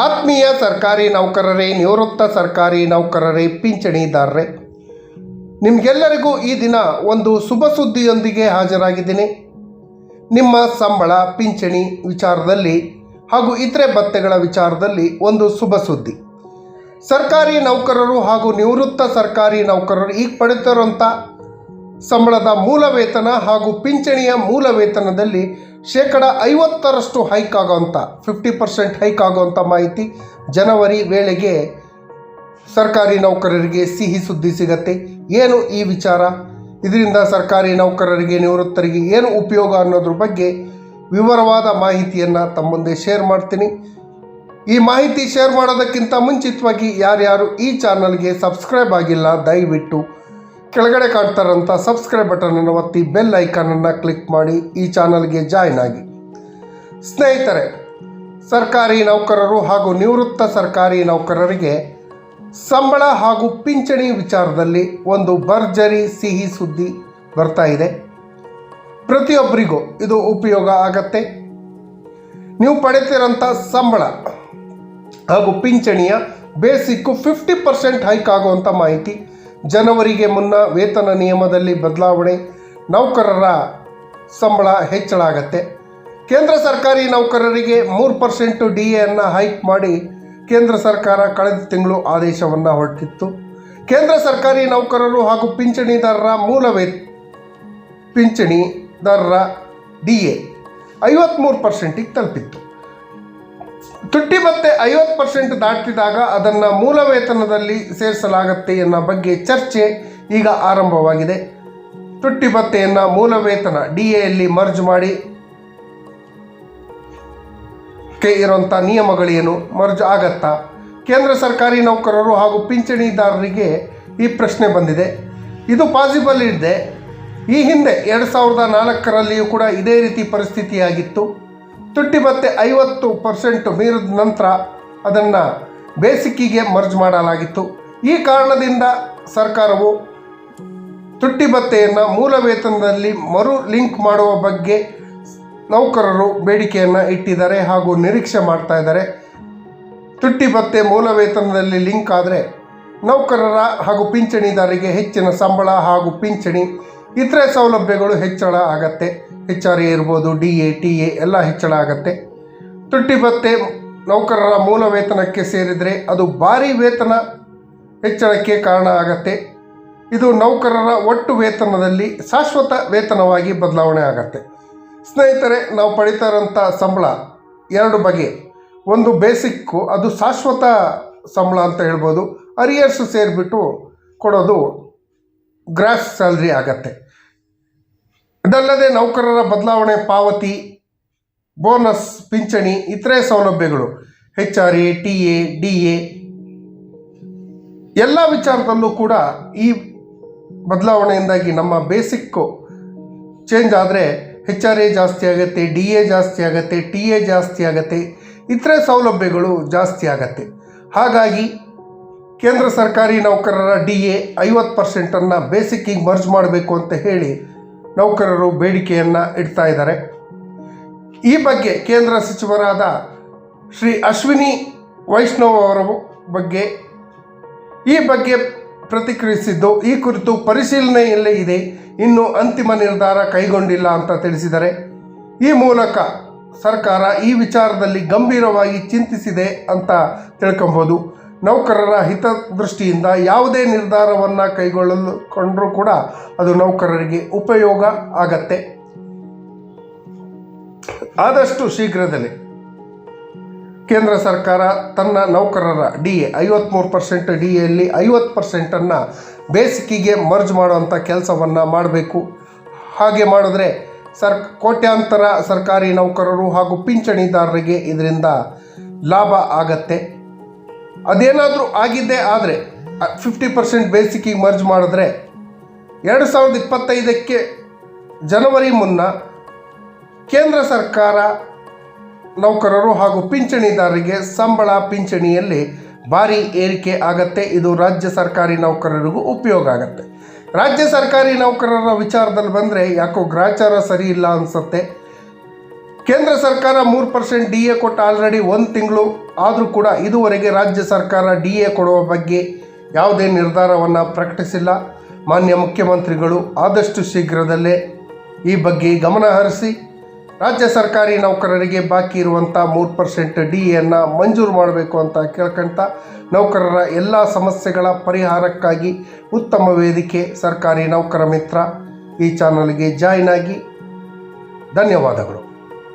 ಆತ್ಮೀಯ ಸರ್ಕಾರಿ ನೌಕರರೇ, ನಿವೃತ್ತ ಸರ್ಕಾರಿ ನೌಕರರೇ, ಪಿಂಚಣಿದಾರರೇ, ನಿಮಗೆಲ್ಲರಿಗೂ ಈ ದಿನ ಒಂದು ಶುಭ ಸುದ್ದಿಯೊಂದಿಗೆ ಹಾಜರಾಗಿದ್ದೀನಿ. ನಿಮ್ಮ ಸಂಬಳ, ಪಿಂಚಣಿ ವಿಚಾರದಲ್ಲಿ ಹಾಗೂ ಇತರೆ ಭತ್ತೆಗಳ ವಿಚಾರದಲ್ಲಿ ಒಂದು ಶುಭ ಸುದ್ದಿ. ಸರ್ಕಾರಿ ನೌಕರರು ಹಾಗೂ ನಿವೃತ್ತ ಸರ್ಕಾರಿ ನೌಕರರು ಈಗ ಪಡೆದಿರುವಂಥ ಸಂಬಳದ ಮೂಲ ವೇತನ ಹಾಗೂ ಪಿಂಚಣಿಯ ಮೂಲ ವೇತನದಲ್ಲಿ ಶೇಕಡ ಐವತ್ತರಷ್ಟು ಹೈಕ್ ಆಗೋವಂಥ ಫಿಫ್ಟಿ ಪರ್ಸೆಂಟ್ ಹೈಕ್ ಆಗೋವಂಥ ಮಾಹಿತಿ ಜನವರಿ ವೇಳೆಗೆ ಸರ್ಕಾರಿ ನೌಕರರಿಗೆ ಸಿಹಿ ಸುದ್ದಿ ಸಿಗತ್ತೆ. ಏನು ಈ ವಿಚಾರ? ಇದರಿಂದ ಸರ್ಕಾರಿ ನೌಕರರಿಗೆ, ನಿವೃತ್ತರಿಗೆ ಏನು ಉಪಯೋಗ ಅನ್ನೋದ್ರ ಬಗ್ಗೆ ವಿವರವಾದ ಮಾಹಿತಿಯನ್ನು ತಮ್ಮೊಂದೇ ಮುಂದೆ ಶೇರ್ ಮಾಡ್ತೀನಿ. ಈ ಮಾಹಿತಿ ಶೇರ್ ಮಾಡೋದಕ್ಕಿಂತ ಮುಂಚಿತವಾಗಿ ಯಾರ್ಯಾರು ಈ ಚಾನಲ್ಗೆ ಸಬ್ಸ್ಕ್ರೈಬ್ ಆಗಿಲ್ಲ, ದಯವಿಟ್ಟು ಕೆಳಗಡೆ ಕಾಣ್ತಾರಂಥ ಸಬ್ಸ್ಕ್ರೈಬ್ ಬಟನನ್ನು ಒತ್ತಿ ಬೆಲ್ ಐಕಾನನ್ನು ಕ್ಲಿಕ್ ಮಾಡಿ ಈ ಚಾನಲ್ಗೆ ಜಾಯ್ನ್ ಆಗಿ. ಸ್ನೇಹಿತರೆ, ಸರ್ಕಾರಿ ನೌಕರರು ಹಾಗೂ ನಿವೃತ್ತ ಸರ್ಕಾರಿ ನೌಕರರಿಗೆ ಸಂಬಳ ಹಾಗೂ ಪಿಂಚಣಿ ವಿಚಾರದಲ್ಲಿ ಒಂದು ಭರ್ಜರಿ ಸಿಹಿ ಸುದ್ದಿ ಬರ್ತಾ ಇದೆ. ಪ್ರತಿಯೊಬ್ಬರಿಗೂ ಇದು ಉಪಯೋಗ ಆಗತ್ತೆ. ನೀವು ಪಡೆತಿರೋಂಥ ಸಂಬಳ ಹಾಗೂ ಪಿಂಚಣಿಯ ಬೇಸಿಕ್ಕು ಫಿಫ್ಟಿ ಪರ್ಸೆಂಟ್ ಹೈಕ್ ಆಗುವಂಥ ಮಾಹಿತಿ ಜನವರಿಗೆ ಮುನ್ನ ವೇತನ ನಿಯಮದಲ್ಲಿ ಬದಲಾವಣೆ, ನೌಕರರ ಸಂಬಳ ಹೆಚ್ಚಳ ಆಗತ್ತೆ ಕೇಂದ್ರ ಸರ್ಕಾರಿ ನೌಕರರಿಗೆ ಮೂರು ಪರ್ಸೆಂಟು ಡಿ ಎನ್ನು ಹೈಕ್ ಮಾಡಿ ಕೇಂದ್ರ ಸರ್ಕಾರ ಕಳೆದ ತಿಂಗಳು ಆದೇಶವನ್ನು ಹೊರಟಿತ್ತು. ಕೇಂದ್ರ ಸರ್ಕಾರಿ ನೌಕರರು ಹಾಗೂ ಪಿಂಚಣಿದಾರರ ಮೂಲ ವೇ, ಪಿಂಚಣಿದಾರರ ಡಿ ಎ ಐವತ್ತ್ಮೂರು ಪರ್ಸೆಂಟಿಗೆ ತಲುಪಿತ್ತು. ತುಟ್ಟಿ ಭತ್ತೆ ಐವತ್ತು ಪರ್ಸೆಂಟ್ ದಾಟಿದಾಗ ಅದನ್ನು ಮೂಲ ವೇತನದಲ್ಲಿ ಸೇರಿಸಲಾಗತ್ತೆ ಎನ್ನ ಬಗ್ಗೆ ಚರ್ಚೆ ಈಗ ಆರಂಭವಾಗಿದೆ. ತುಟ್ಟಿ ಭತ್ತೆಯನ್ನು ಮೂಲ ವೇತನ ಡಿ ಎಯಲ್ಲಿ ಮರ್ಜ್ ಮಾಡಿ ಕೆ ಇರುವಂಥ ನಿಯಮಗಳೇನು? ಮರ್ಜ್ ಆಗತ್ತಾ? ಕೇಂದ್ರ ಸರ್ಕಾರಿ ನೌಕರರು ಹಾಗೂ ಪಿಂಚಣಿದಾರರಿಗೆ ಈ ಪ್ರಶ್ನೆ ಬಂದಿದೆ. ಇದು ಪಾಸಿಬಲ್ ಇದೆ ಈ ಹಿಂದೆ ಎರಡು ಸಾವಿರದ ನಾಲ್ಕರಲ್ಲಿಯೂ ಕೂಡ ಇದೇ ರೀತಿ ಪರಿಸ್ಥಿತಿಯಾಗಿತ್ತು. ತುಟ್ಟಿ ಭತ್ತೆ ಐವತ್ತು ಪರ್ಸೆಂಟ್ ಮೀರಿದ ನಂತರ ಅದನ್ನು ಬೇಸಿಕ್ಕಿಗೆ ಮರ್ಜ್ ಮಾಡಲಾಗಿತ್ತು. ಈ ಕಾರಣದಿಂದ ಸರ್ಕಾರವು ತುಟ್ಟಿ ಭತ್ತೆಯನ್ನು ಮೂಲ ವೇತನದಲ್ಲಿ ಮರು ಲಿಂಕ್ ಮಾಡುವ ಬಗ್ಗೆ ನೌಕರರು ಬೇಡಿಕೆಯನ್ನು ಇಟ್ಟಿದ್ದಾರೆ ಹಾಗೂ ನಿರೀಕ್ಷೆ ಮಾಡ್ತಾ ಇದ್ದಾರೆ. ತುಟ್ಟಿ ಭತ್ತೆ ಮೂಲ ವೇತನದಲ್ಲಿ ಲಿಂಕ್ ಆದರೆ ನೌಕರರ ಹಾಗೂ ಪಿಂಚಣಿದಾರರಿಗೆ ಹೆಚ್ಚಿನ ಸಂಬಳ ಹಾಗೂ ಪಿಂಚಣಿ ಇತರೆ ಸೌಲಭ್ಯಗಳು ಹೆಚ್ಚಳ ಆಗತ್ತೆ. ಎಚ್ ಆರ್ ಎ ಇರ್ಬೋದು, ಡಿ ಎ, ಟಿ ಎ ಎಲ್ಲ ಹೆಚ್ಚಳ ಆಗತ್ತೆ. ತುಟ್ಟಿ ಭತ್ತೆ ನೌಕರರ ಮೂಲ ವೇತನಕ್ಕೆ ಸೇರಿದರೆ ಅದು ಭಾರಿ ವೇತನ ಹೆಚ್ಚಳಕ್ಕೆ ಕಾರಣ ಆಗತ್ತೆ. ಇದು ನೌಕರರ ಒಟ್ಟು ವೇತನದಲ್ಲಿ ಶಾಶ್ವತ ವೇತನವಾಗಿ ಬದಲಾವಣೆ ಆಗತ್ತೆ. ಸ್ನೇಹಿತರೆ, ನಾವು ಪಡಿತಾ ಇರೋಂಥ ಸಂಬಳ ಎರಡು ಬಗೆ. ಒಂದು ಬೇಸಿಕ್ಕು, ಅದು ಶಾಶ್ವತ ಸಂಬಳ ಅಂತ ಹೇಳ್ಬೋದು. ಅರಿಯರ್ಸ್ ಸೇರಿಬಿಟ್ಟು ಕೊಡೋದು ಗ್ರಾಸ್ ಸ್ಯಾಲ್ರಿ ಆಗತ್ತೆ. ಅದಲ್ಲದೆ ನೌಕರರ ಬದಲಾವಣೆ ಪಾವತಿ, ಬೋನಸ್, ಪಿಂಚಣಿ, ಇತರೆ ಸೌಲಭ್ಯಗಳು H R A, T A, D A, ಎಲ್ಲ ವಿಚಾರದಲ್ಲೂ ಕೂಡ ಈ ಬದಲಾವಣೆಯಿಂದಾಗಿ ನಮ್ಮ ಬೇಸಿಕ್ಕು ಚೇಂಜ್ ಆದರೆ ಹೆಚ್ ಆರ್ ಎ ಜಾಸ್ತಿ ಆಗುತ್ತೆ, ಡಿ ಎ ಜಾಸ್ತಿ ಆಗುತ್ತೆ, ಟಿ ಎ ಜಾಸ್ತಿ ಆಗುತ್ತೆ, ಇತರೆ ಸೌಲಭ್ಯಗಳು ಜಾಸ್ತಿ ಆಗತ್ತೆ. ಹಾಗಾಗಿ ಕೇಂದ್ರ ಸರ್ಕಾರಿ ನೌಕರರ ಡಿ ಎ ಐವತ್ತು ಪರ್ಸೆಂಟನ್ನು ಬೇಸಿಕ್ಕಿಗೆ ಮರ್ಜ್ ಮಾಡಬೇಕು ಅಂತ ಹೇಳಿ ನೌಕರರು ಬೇಡಿಕೆಯನ್ನು ಇಡ್ತಾ ಇದ್ದಾರೆ. ಈ ಬಗ್ಗೆ ಕೇಂದ್ರ ಸಚಿವರಾದ ಶ್ರೀ ಅಶ್ವಿನಿ ವೈಷ್ಣವ್ ಅವರ ಬಗ್ಗೆ ಈ ಬಗ್ಗೆ ಪ್ರತಿಕ್ರಿಯಿಸಿದ್ದು, ಈ ಕುರಿತು ಪರಿಶೀಲನೆಯಲ್ಲೇ ಇದೆ, ಇನ್ನೂ ಅಂತಿಮ ನಿರ್ಧಾರ ಕೈಗೊಂಡಿಲ್ಲ ಅಂತ ತಿಳಿಸಿದರೆ ಈ ಮೂಲಕ ಸರ್ಕಾರ ಈ ವಿಚಾರದಲ್ಲಿ ಗಂಭೀರವಾಗಿ ಚಿಂತಿಸಿದೆ ಅಂತ ತಿಳ್ಕೊಬೋದು ನೌಕರರ ಹಿತದೃಷ್ಟಿಯಿಂದ ಯಾವುದೇ ನಿರ್ಧಾರವನ್ನು ಕೈಗೊಳ್ಳಲು ಕಂಡರೂ ಕೂಡ ಅದು ನೌಕರರಿಗೆ ಉಪಯೋಗ ಆಗತ್ತೆ. ಆದಷ್ಟು ಶೀಘ್ರದಲ್ಲಿ ಕೇಂದ್ರ ಸರ್ಕಾರ ತನ್ನ ನೌಕರರ ಡಿ ಎ ಐವತ್ತ್ಮೂರು ಪರ್ಸೆಂಟ್ ಡಿ ಎಲ್ಲಿ ಐವತ್ತು ಪರ್ಸೆಂಟನ್ನು ಬೇಸಿಗೆಗೆ ಮರ್ಜ್ ಮಾಡುವಂಥ ಕೆಲಸವನ್ನು ಮಾಡಬೇಕು. ಹಾಗೆ ಮಾಡಿದ್ರೆ ಸರ್, ಕೋಟ್ಯಾಂತರ ಸರ್ಕಾರಿ ನೌಕರರು ಹಾಗೂ ಪಿಂಚಣಿದಾರರಿಗೆ ಇದರಿಂದ ಲಾಭ ಆಗತ್ತೆ. ಅದೇನಾದರೂ ಆಗಿದ್ದೇ ಆದರೆ ಫಿಫ್ಟಿ ಪರ್ಸೆಂಟ್ ಬೇಸಿಕ್ಕಿಗೆ ಮರ್ಜ್ ಮಾಡಿದ್ರೆ, ಎರಡು ಸಾವಿರದ ಇಪ್ಪತ್ತೈದಕ್ಕೆ ಜನವರಿ ಮುನ್ನ ಕೇಂದ್ರ ಸರ್ಕಾರ ನೌಕರರು ಹಾಗೂ ಪಿಂಚಣಿದಾರರಿಗೆ ಸಂಬಳ ಪಿಂಚಣಿಯಲ್ಲಿ ಭಾರಿ ಏರಿಕೆ ಆಗತ್ತೆ. ಇದು ರಾಜ್ಯ ಸರ್ಕಾರಿ ನೌಕರರಿಗೂ ಉಪಯೋಗ ಆಗತ್ತೆ. ರಾಜ್ಯ ಸರ್ಕಾರಿ ನೌಕರರ ವಿಚಾರದಲ್ಲಿ ಬಂದರೆ ಯಾಕೋ ಗ್ರಾಚಾರ ಸರಿ ಇಲ್ಲ ಅನಿಸುತ್ತೆ. ಕೇಂದ್ರ ಸರ್ಕಾರ ಮೂರು ಪರ್ಸೆಂಟ್ ಡಿ ಎ ಕೊಟ್ಟು ಆಲ್ರೆಡಿ ಒಂದು ತಿಂಗಳು. ಆದರೂ ಕೂಡ ಇದುವರೆಗೆ ರಾಜ್ಯ ಸರ್ಕಾರ ಡಿ ಎ ಕೊಡುವ ಬಗ್ಗೆ ಯಾವುದೇ ನಿರ್ಧಾರವನ್ನು ಪ್ರಕಟಿಸಿಲ್ಲ. ಮಾನ್ಯ ಮುಖ್ಯಮಂತ್ರಿಗಳು ಆದಷ್ಟು ಶೀಘ್ರದಲ್ಲೇ ಈ ಬಗ್ಗೆ ಗಮನ ಹರಿಸಿ, ರಾಜ್ಯ ಸರ್ಕಾರಿ ನೌಕರರಿಗೆ ಬಾಕಿ ಇರುವಂಥ ಮೂರು ಪರ್ಸೆಂಟ್ ಡಿ ಎನ್ನು ಮಂಜೂರು ಮಾಡಬೇಕು ಅಂತ ಕೇಳ್ಕೊಂತ ನೌಕರರ ಎಲ್ಲ ಸಮಸ್ಯೆಗಳ ಪರಿಹಾರಕ್ಕಾಗಿ ಉತ್ತಮ ವೇದಿಕೆ ಸರ್ಕಾರಿ ನೌಕರ ಮಿತ್ರ ಈ ಚಾನಲ್ಗೆ ಜಾಯ್ನ್ ಆಗಿ. ಧನ್ಯವಾದಗಳು.